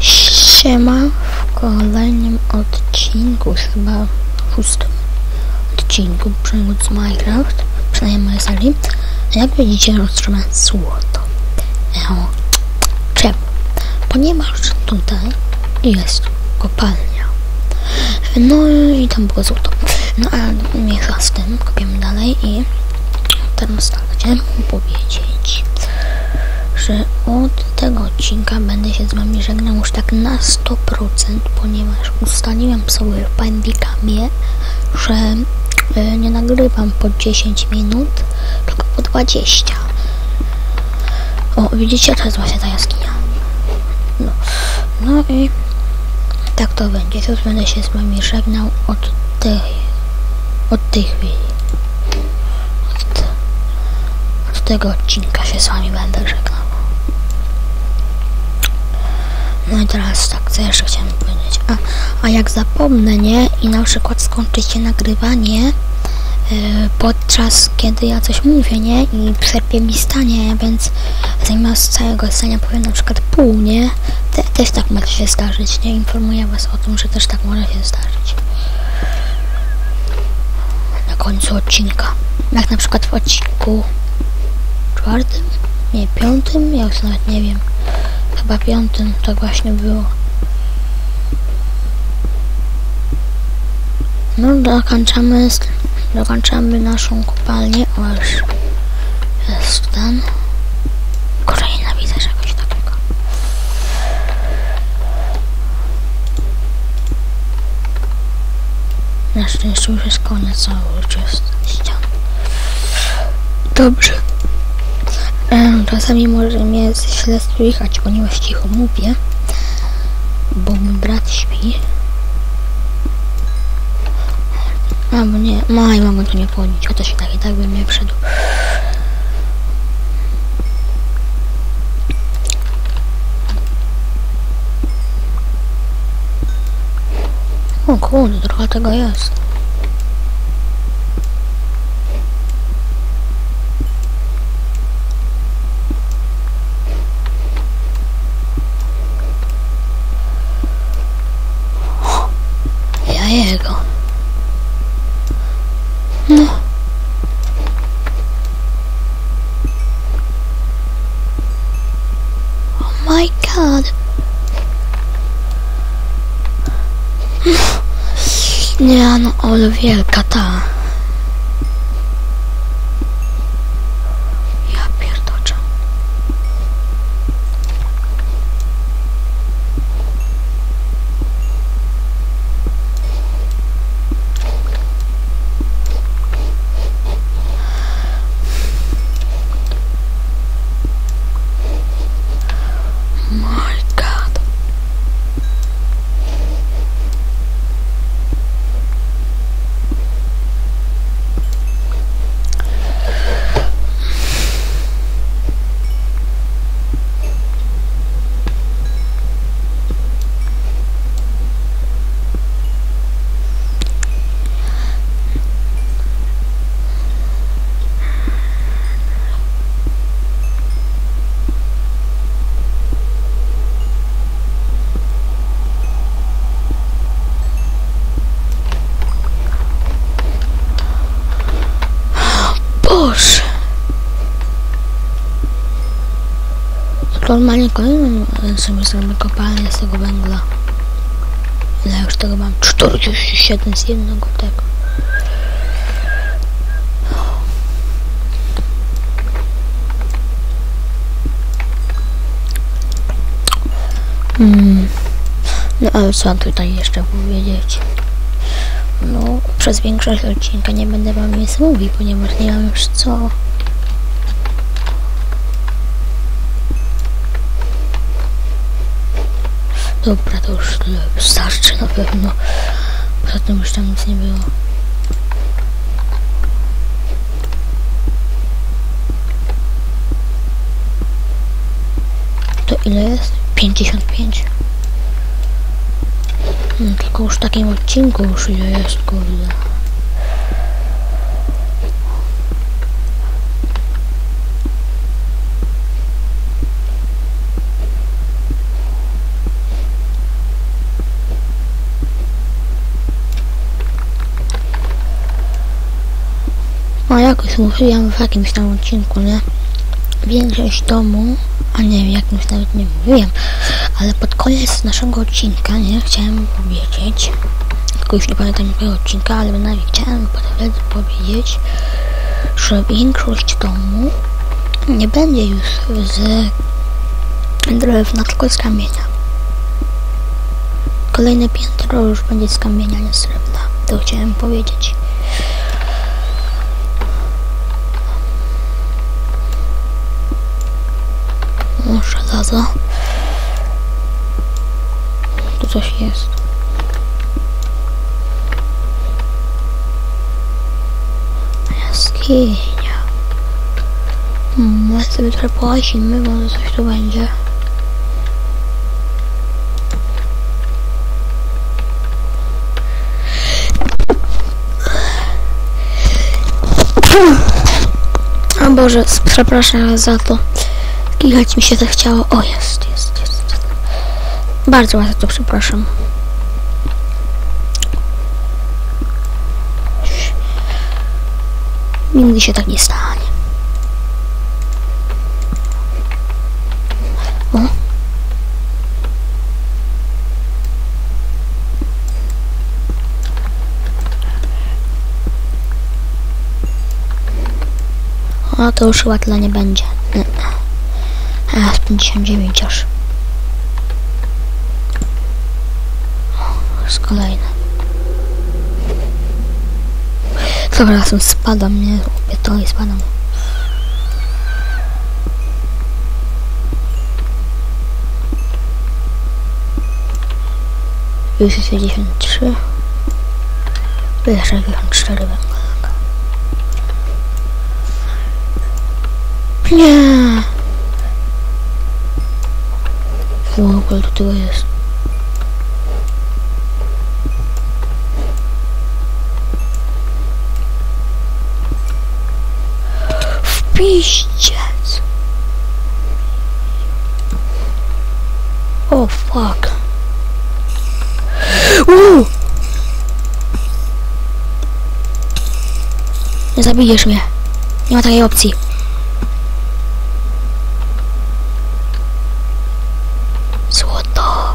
Siema w kolejnym odcinku, chyba szóstym odcinku Przygód z Minecraft, przynajmniej mojej serii. Jak widzicie, roztrzymam złoto. Eho. Czemu? Ponieważ tutaj jest kopalnia. No i tam było złoto. No a mniejsza z tym, kopiemy dalej i teraz tak, chciałem powiedzieć, że od tego odcinka będę się z wami żegnał już tak na 100%, ponieważ ustaliłem sobie w Bandicamie, że y, nie nagrywam po 10 minut, tylko po 20. O, widzicie, to jest właśnie ta jaskinia. No, no i tak to będzie. Teraz będę się z wami żegnał od tej, od tej chwili. Od, od tego odcinka się z wami będę żegnał. No i teraz tak, co jeszcze chciałem powiedzieć? A, a jak zapomnę, nie? I na przykład skończy się nagrywanie yy, podczas kiedy ja coś mówię, nie? I przerwie mi stanie, więc zamiast całego stania powiem na przykład pół, nie? Te, też tak może się zdarzyć, nie? Informuję was o tym, że też tak może się zdarzyć. Na końcu odcinka. Jak na przykład w odcinku czwartym? Nie, piątym? Ja już nawet nie wiem. Chyba piątym to właśnie było. No dokończamy, dokończamy naszą kopalnię. O, już jest ten. Kurczę, nienawidzę czegoś takiego. Na szczęście już jest koniec, cały jest ścian. Dobrze. Czasami może mnie źle słychać, ponieważ cicho mówię, bo mój brat śpi. Albo nie, no i mogę tu nie wchodzić, o to się tak i tak bym nie wszedł. O kurde, trochę tego jest. Ja jego. No. Oh my god. Nie no, ale wielka ta. Ja pierdoczę. My god. Boże. Normalnie kolejną sobie zrobię kopalnię z tego węgla. Ile już tego mam? 47 z jednego tego. Hmm. No ale co tutaj jeszcze powiedzieć? No, przez większość odcinka nie będę wam nic mówił, ponieważ nie mam już co. Dobra, to już wystarczy na pewno. Poza tym już tam nic nie było. To ile jest? 55. Hmm, tylko już w takim odcinku już ile jest, kurde. Jakoś mówiłem w jakimś tam odcinku, nie? Większość domu, a nie wiem, jakimś nawet nie mówiłem, ale pod koniec naszego odcinka, nie? Chciałem powiedzieć, tylko już nie pamiętam jakiego odcinka, ale bynajmniej chciałem powiedzieć, że większość domu nie będzie już z drewna, tylko z kamienia. Kolejne piętro już będzie z kamienia, nie z drewna. To chciałem powiedzieć. Żelazo. Tu coś jest. Jaskinia. Hmm, ja sobie trochę połazimy, może coś tu będzie. O Boże, przepraszam za to. Kichać mi się zachciało. O, jest, jest, jest. Bardzo was za to przepraszam. Nigdy się tak nie stanie. O. O, to już tyle nie będzie. A, z 59 aż. Jest kolejny. Dobra, razem spadam, nie? Lubię to i spadam. Już jest 53. Jeszcze 54 węgla. Nie. W ogóle do tego jest. Wpiściec. Oh fuck. Uuu. Nie zabijesz mnie. Nie ma takiej opcji. Złoto.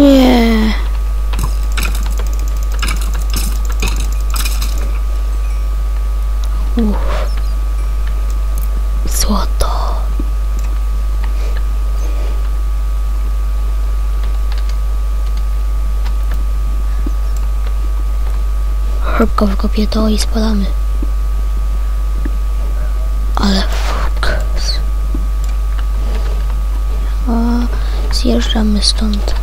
Nie. Uff. Złoto. Szybko wykopię to i spadamy. Ale fuks. A zjeżdżamy stąd.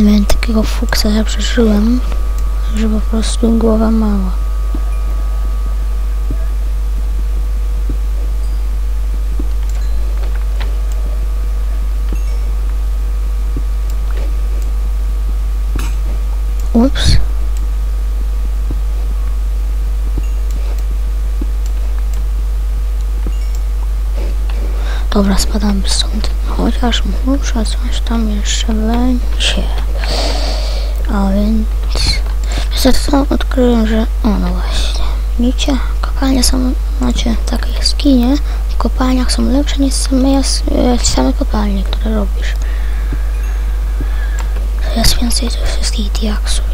Ale miałem takiego fuksa, ja przeżyłem, że po prostu głowa mała. Ups. Dobra, spadam stąd. Chociaż muszę coś tam jeszcze będzie. A więc... Wiecie co? Odkryłem, że... O, no właśnie. Widzicie? Kopalnie są... Macie takie jaskinie. W kopalniach są lepsze niż same, jas... e, same kopalnie, które robisz. To jest więcej tych wszystkich diaksów.